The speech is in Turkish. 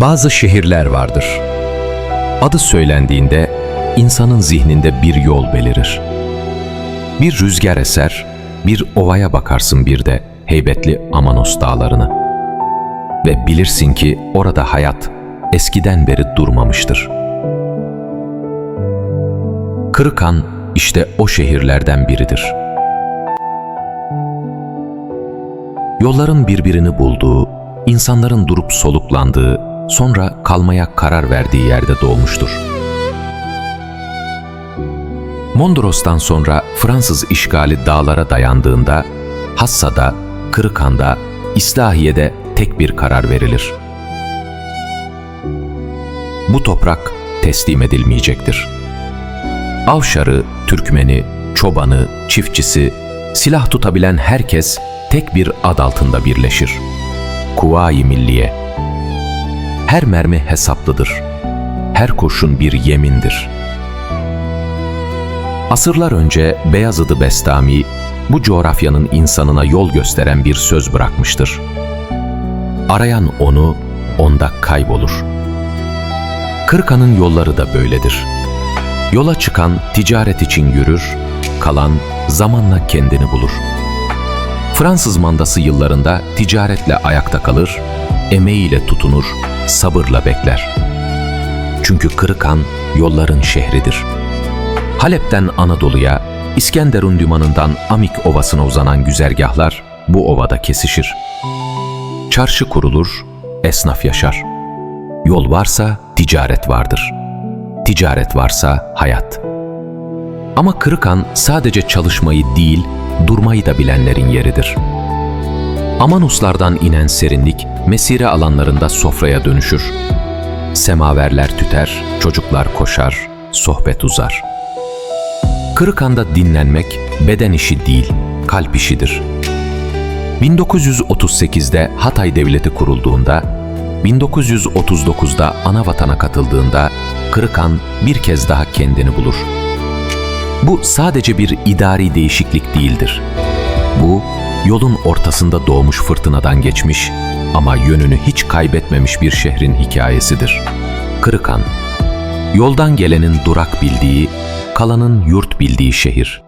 Bazı şehirler vardır. Adı söylendiğinde insanın zihninde bir yol belirir. Bir rüzgar eser, bir ovaya bakarsın bir de heybetli Amanos dağlarını. Ve bilirsin ki orada hayat eskiden beri durmamıştır. Kırıkan işte o şehirlerden biridir. Yolların birbirini bulduğu, insanların durup soluklandığı, sonra kalmaya karar verdiği yerde doğmuştur. Mondros'tan sonra Fransız işgali dağlara dayandığında, Hassa'da, Kırıkan'da, İslahiye'de tek bir karar verilir. Bu toprak teslim edilmeyecektir. Avşarı, Türkmeni, çobanı, çiftçisi, silah tutabilen herkes tek bir ad altında birleşir. Kuvayi Milliye. Her mermi hesaplıdır. Her kurşun bir yemindir. Asırlar önce Beyazıdı Bestami bu coğrafyanın insanına yol gösteren bir söz bırakmıştır. Arayan onu, onda kaybolur. Kırkanın yolları da böyledir. Yola çıkan ticaret için yürür, kalan zamanla kendini bulur. Fransız mandası yıllarında ticaretle ayakta kalır, emeğiyle tutunur, sabırla bekler. Çünkü Kırıkan yolların şehridir. Halep'ten Anadolu'ya, İskenderun limanından Amik Ovası'na uzanan güzergahlar bu ovada kesişir. Çarşı kurulur, esnaf yaşar. Yol varsa ticaret vardır. Ticaret varsa hayat. Ama Kırıkan sadece çalışmayı değil, durmayı da bilenlerin yeridir. Amanuslardan inen serinlik, mesire alanlarında sofraya dönüşür. Semaverler tüter, çocuklar koşar, sohbet uzar. Kırıkan'da dinlenmek beden işi değil, kalp işidir. 1938'de Hatay Devleti kurulduğunda, 1939'da ana vatana katıldığında Kırıkan bir kez daha kendini bulur. Bu sadece bir idari değişiklik değildir. Bu, yolun ortasında doğmuş fırtınadan geçmiş ama yönünü hiç kaybetmemiş bir şehrin hikayesidir. Kırıkan, yoldan gelenin durak bildiği, kalanın yurt bildiği şehir.